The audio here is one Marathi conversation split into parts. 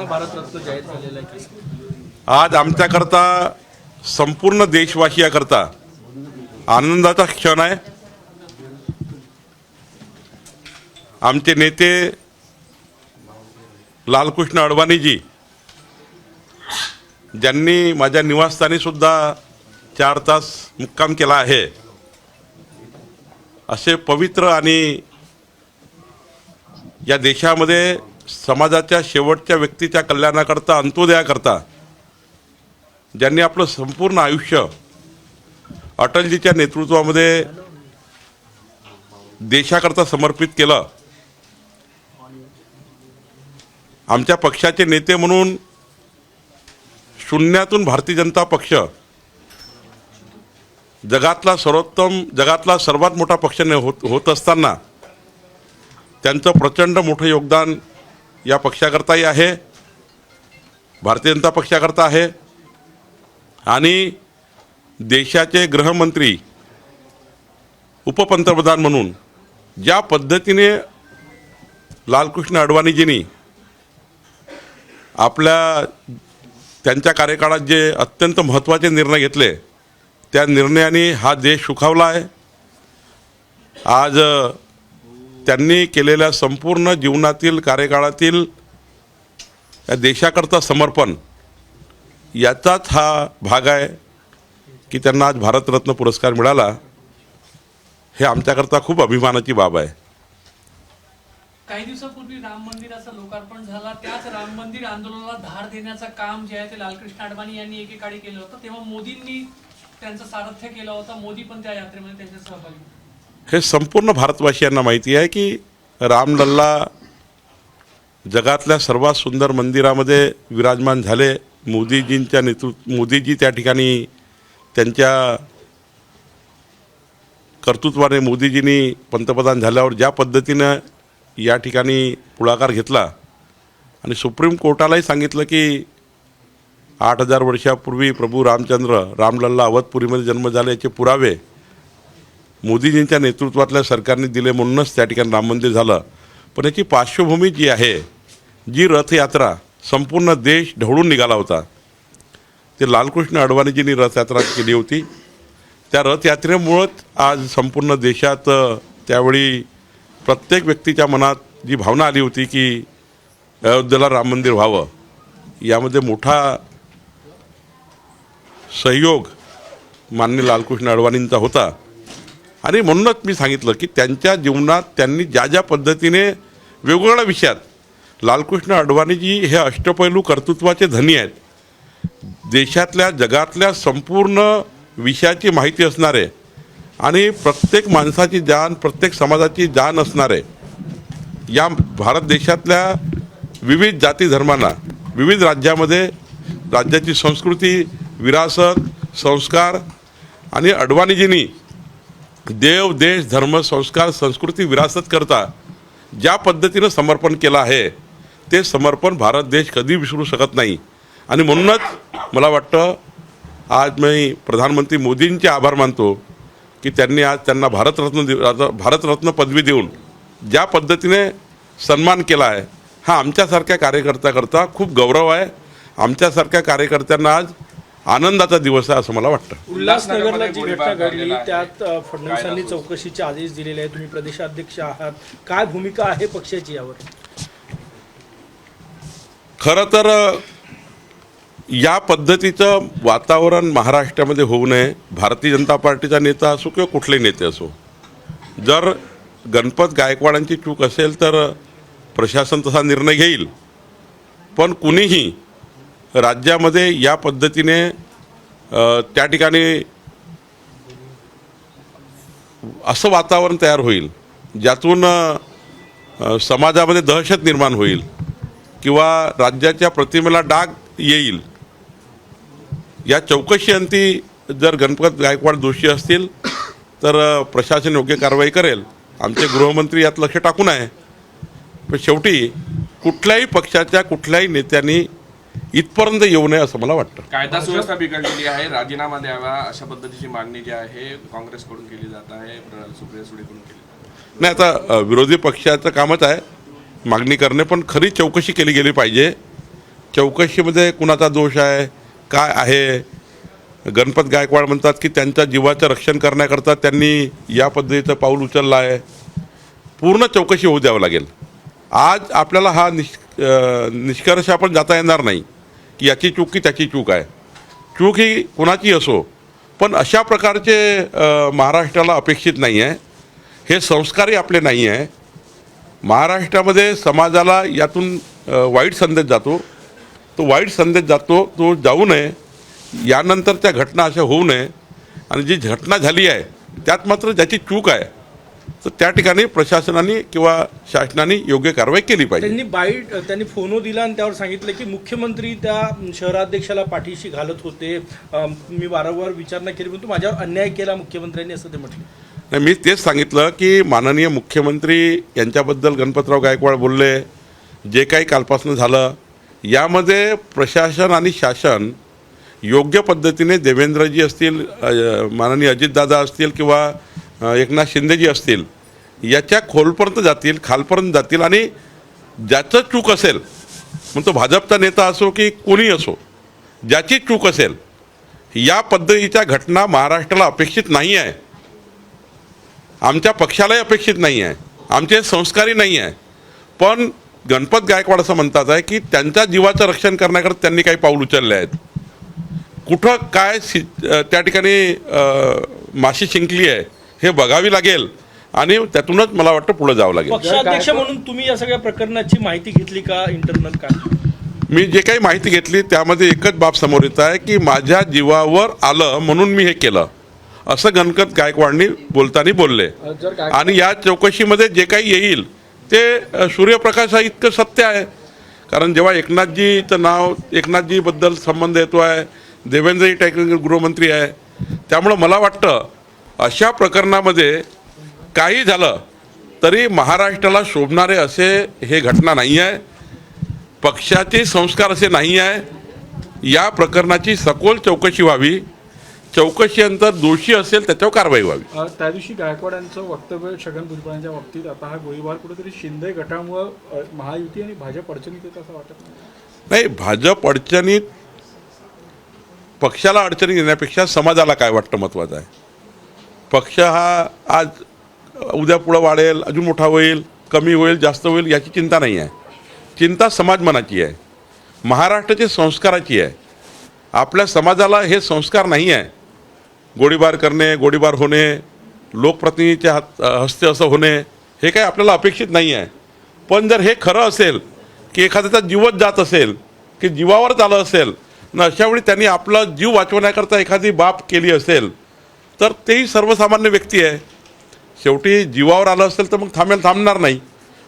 यांना भारतरत्न जाहीर झालेला आहे आज आमच्याकरता संपूर्ण देशवासियाकरता आनंदाचा क्षण आहे. आमचे नेते लालकृष्ण अडवाणीजी ज्यांनी माझ्या निवासस्थानी सुद्धा चार तास मुक्काम केला आहे असे पवित्र आणि या देशामध्ये समाजाच्या शेवटच्या व्यक्तीच्या कल्याणाकरता अंत्योदयाकरता ज्यांनी आपलं संपूर्ण आयुष्य अटलजीच्या नेतृत्वामध्ये देशाकरता समर्पित केलं. आमच्या पक्षाचे नेते म्हणून शून्यातून भारतीय जनता पक्ष जगातला सर्वोत्तम जगातला सर्वात मोठा पक्ष होत होत असताना त्यांचं प्रचंड मोठं योगदान या पक्षाकरताही आहे भारतीय जनता पक्षाकरता आहे. आणि देशाचे गृहमंत्री उपपंतप्रधान म्हणून ज्या पद्धतीने लालकृष्ण अडवाणीजींनी आपल्या त्यांच्या कार्यकाळात जे अत्यंत महत्त्वाचे निर्णय घेतले त्या निर्णयाने हा देश सुखावला आहे. आज त्यांनी केलेल्या संपूर्ण जीवनातील कार्यकाळातील या देशाकरता समर्पण याचाच हा भाग आहे की त्यांना आज भारतरत्न पुरस्कार मिळाला हे आमच्याकरता खूप अभिमानाची बाब आहे. काही दिवसापूर्वी राम मंदिराचं लोकार्पण झाला. त्याच राम मंदिर आंदोलनाला धार देण्याचं काम जे आहे ते लालकृष्ण अडवाणी यांनी एकेकाळी केलं होतं. तेव्हा मोदींनी त्यांचं सारथ्य केलं होतं. मोदी पण त्या यात्रेमध्ये त्यांच्या सहभागी हे संपूर्ण भारतवासियांना माहिती आहे की रामलल्ला जगातल्या सर्वात सुंदर मंदिरामध्ये विराजमान झाले. मोदीजींच्या नेतृत्व मोदीजी त्या ठिकाणी त्यांच्या कर्तृत्वाने मोदीजींनी पंतप्रधान झाल्यावर ज्या पद्धतीनं या ठिकाणी पुढाकार घेतला. आणि सुप्रीम कोर्टालाही सांगितलं की आठ हजार वर्षापूर्वी प्रभू रामचंद्र रामलल्ला अवधपुरीमध्ये जन्म झाल्याचे पुरावे मोदीजींच्या नेतृत्वातल्या सरकारने दिले म्हणूनच त्या ठिकाणी राम मंदिर झालं. पण याची पार्श्वभूमी जी आहे जी रथयात्रा संपूर्ण देश ढवळून निघाला होता. ते लालकृष्ण अडवाणीजींनी रथयात्रा केली होती. त्या रथयात्रेमुळंच आज संपूर्ण देशात त्यावेळी प्रत्येक व्यक्तीच्या मनात जी भावना आली होती की अयोध्येला राम मंदिर व्हावं. यामध्ये मोठा सहयोग माननीय लालकृष्ण अडवाणींचा होता. आणि म्हणूनच मी सांगितलं की त्यांच्या जीवनात त्यांनी ज्या ज्या पद्धतीने वेगवेगळ्या विषयात लालकृष्ण अडवाणीजी हे अष्टपैलू कर्तृत्वाचे धनी आहेत. देशातल्या जगातल्या संपूर्ण विषयाची माहिती असणारे आणि प्रत्येक माणसाची जाण प्रत्येक समाजाची जाण असणारे या भारत देशातल्या विविध जाती धर्मांना विविध राज्यामध्ये राज्याची संस्कृती विरासत संस्कार आणि अडवाणीजींनी देव देश धर्म संस्कार संस्कृती विरासत करता ज्या पद्धतीनं समर्पण केलं आहे ते समर्पण भारत देश कधी विसरू शकत नाही. आणि म्हणूनच मला वाटतं आज मी प्रधानमंत्री मोदींचे आभार मानतो की त्यांनी आज त्यांना भारतरत्न देऊ भारतरत्न पदवी देऊन ज्या पद्धतीने सन्मान केला आहे हा आमच्यासारख्या कार्यकर्त्याकरता खूप गौरव आहे. आमच्यासारख्या कार्यकर्त्यांना आज आनंदाचा दिवस आहे असं मला वाटतं. उल्हासनगरला जी घटना घडली. त्यात फडणवीसांनी चौकशीचे आदेश दिलेले आहेत. तुम्ही प्रदेशाध्यक्ष आहात. काय भूमिका आहे पक्षाची यावर? खरं तर या पद्धतीचं वातावरण महाराष्ट्रामध्ये होऊ नये. भारतीय जनता पार्टीचा नेता असो किंवा कुठलेही नेते असो. जर गणपत गायकवाडांची चूक असेल तर प्रशासन तसा निर्णय घेईल. पण कुणीही राज्यामध्ये या पद्धतीने त्या ठिकाणी असं वातावरण तयार होईल ज्यातून समाजामध्ये दहशत निर्माण होईल किंवा राज्याच्या प्रतिमेला डाग येईल. या चौकशीअंती जर गणपत गायकवाड दोषी असतील तर प्रशासन योग्य कारवाई करेल. आमचे गृहमंत्री यात लक्ष टाकून आहे. पण शेवटी कुठल्याही पक्षाच्या कुठल्याही नेत्यांनी इथपर्यंत येऊ नये असं मला वाटतं. कायदा सुव्यवस्था बिघडलेली आहे. राजीनामा द्यावा अशा पद्धतीची मागणी जी आहे काँग्रेसकडून केली जात आहे प्र- सुप्रिया सुळेकडून केली. नाही आता विरोधी पक्षाचं कामच आहे मागणी करणे पण खरी चौकशी केली गेली पाहिजे. चौकशीमध्ये कुणाचा दोष आहे काय आहे? गणपत गायकवाड म्हणतात की त्यांच्या जीवाचं रक्षण करण्याकरता त्यांनी या पद्धतीचं पाऊल उचललं आहे. पूर्ण चौकशी होऊ द्यावं लागेल. आज आपल्याला हा निष निष्कर्ष आपण जाता येणार नाही की याची चूक की त्याची चूक आहे. चूक ही कुणाची असो पण अशा प्रकारचे महाराष्ट्राला अपेक्षित नाही आहे हे संस्कारही आपले नाही आहे महाराष्ट्रामध्ये समाजाला यातून वाईट संदेश जातो. तो वाईट संदेश जातो तो जाऊ नये. यानंतरच्या घटना अशा होऊ नये. आणि जी घटना झाली आहे त्यात मात्र ज्याची चूक आहे तर त्या ठिकाणी प्रशासनाने किंवा शासनाने योग्य कारवाई केली पाहिजे. त्यांनी बाईट त्यांनी फोनो दिला आणि त्यावर सांगितलं की मुख्यमंत्री त्या शहराध्यक्षाला पाठीशी घालत होते. मी वारंवार विचारणा केली परंतु माझ्यावर अन्याय केला मुख्यमंत्र्यांनी असं ते म्हटलं. नाही मी तेच सांगितलं की माननीय मुख्यमंत्री यांच्याबद्दल गणपतराव गायकवाड बोलले जे काही कालपासून झालं यामध्ये प्रशासन आणि शासन योग्य पद्धतीने देवेंद्रजी असतील माननीय अजितदादा असतील किंवा एकनाथ शिंदेजी असतील याच्या खोलपर्यंत जातील खालपर्यंत जातील आणि ज्याचं चूक असेल मग तो भाजपचा नेता असो की कोणी असो ज्याची चूक असेल या पद्धतीच्या घटना महाराष्ट्राला अपेक्षित नाही आहे. आमच्या पक्षालाही अपेक्षित नाही आहे. आमचे संस्कारही नाही आहे. पण गणपत गायकवाड असं म्हणतात आहे की त्यांच्या जीवाचं रक्षण करण्याकरता त्यांनी काही पाऊल उचलले आहेत. कुठं काय सि त्या ठिकाणी माशी शिंकली आहे हे बघावी लागेल. आणि त्यातूनच मला वाटतं पुढे जावं लागेल. पक्षाध्यक्ष म्हणून तुम्ही या सगळ्या प्रकरणाची माहिती घेतली का? इंटरनल काय? मी जे काही माहिती घेतली त्यामध्ये एकच बाब समोर येत आहे की माझ्या जीवावर आलं म्हणून मी हे केलं. असं गणपत गायकवाडनी बोलताना बोलले. आणि या चौकशीमध्ये जे काही येईल ते सूर्यप्रकाश हा इतकं सत्य आहे. कारण जेव्हा एकनाथजीचं नाव एकनाथजीबद्दल संबंध येतो आहे देवेंद्रजी टायकर गृहमंत्री आहे त्यामुळं मला वाटतं अशा प्रकरणामध्ये काही झालं तरी महाराष्ट्राला शोभणारे असे हे घटना नाही आहे. पक्षाचे संस्कार असे नाही आहे. या प्रकरणाची सखोल चौकशी व्हावी. चौकशीनंतर दोषी असेल त्याच्यावर कारवाई व्हावी. त्या दिवशी गायकवाड यांचं वक्तव्य छगन भुजबळांच्या बाबतीत. आता हा गोळीबार कुठेतरी शिंदे गटामुळं महायुती आणि भाजप अडचणीत येत असं वाटत. नाही नाही भाजप अडचणीत पक्षाला अडचणी येण्यापेक्षा समाजाला काय वाटतं महत्त्वाचं आहे? पक्ष हा आज उद्या पुढं वाढेल अजून मोठा होईल कमी होईल जास्त होईल याची चिंता नाही आहे. चिंता समाज मनाची आहे. महाराष्ट्राची संस्काराची आहे. आपल्या समाजाला हे संस्कार नाही आहे. गोळीबार करणे गोळीबार होणे लोकप्रतिनिधीच्या हात हस्ते असं होणे हे काही आपल्याला अपेक्षित नाही आहे. पण जर हे खरं असेल की एखाद्याचा जीवच जात असेल की जीवावरच आलं असेल न अशावेळी त्यांनी आपला जीव वाचवण्याकरता एखादी बाब केली असेल तर तेही सर्वसामान्य व्यक्ती आहे. शेवटी जीवावर आलं असेल तर मग थांबेल थांबणार नाही.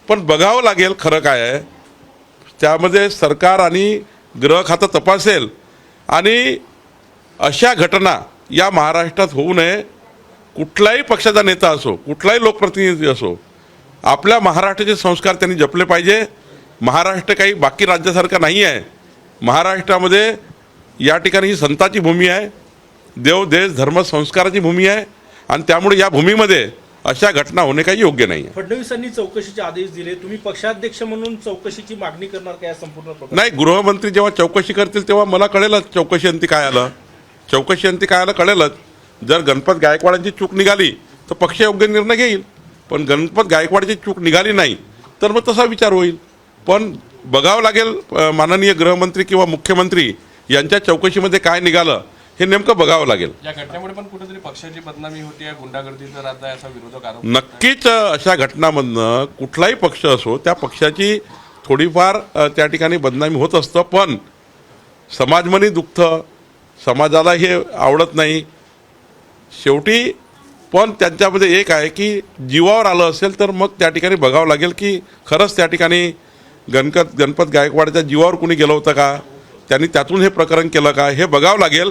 पण बघावं लागेल खरं काय आहे. त्यामध्ये सरकार आणि गृह खातं तपासेल. आणि अशा घटना या महाराष्ट्रात होऊ नये. कुठलाही पक्षाचा नेता असो कुठलाही लोकप्रतिनिधी असो आपल्या महाराष्ट्राचे संस्कार त्यांनी जपले पाहिजे. महाराष्ट्र काही बाकी राज्यासारखा नाही आहे. महाराष्ट्रामध्ये या ठिकाणी ही संताची भूमी आहे. देव देश धर्म संस्काराची भूमी आहे आणि त्यामुळे या भूमीमध्ये अशा घटना होणे काही योग्य नाही फडणवीसांनी चौकशीचे आदेश दिले. तुम्ही पक्षाध्यक्ष म्हणून चौकशीची मागणी करणार का या संपूर्ण? नाही गृहमंत्री जेव्हा चौकशी करतील तेव्हा मला कळेलच चौकशी अंती काय आलं. चौकशी अंती काय आलं कळेलच. जर गणपत गायकवाडांची चूक निघाली तर पक्ष योग्य निर्णय घेईल. पण गणपत गायकवाडची चूक निघाली नाही तर मग तसा विचार होईल. पण बघावं लागेल माननीय गृहमंत्री किंवा मुख्यमंत्री यांच्या चौकशीमध्ये काय निघालं. हे नेमकं बघावं लागेल. या घटनेमुळे पण कुठेतरी पक्षाची बदनामी होती गुंडागर्दीचा असा विरोधक आरोप नक्कीच अशा घटनामधनं कुठलाही पक्ष असो त्या पक्षाची थोडीफार त्या ठिकाणी बदनामी होत असतं पण समाजमनी दुखतं समाजाला हे आवडत नाही. शेवटी पण त्यांच्यामध्ये एक आहे की जीवावर आलं असेल तर मग त्या ठिकाणी बघावं लागेल की खरंच त्या ठिकाणी गणपत गणपत गायकवाडच्या जीवावर कुणी गेलं होतं का? त्यांनी त्यातून हे प्रकरण केलं का? हे बघावं लागेल.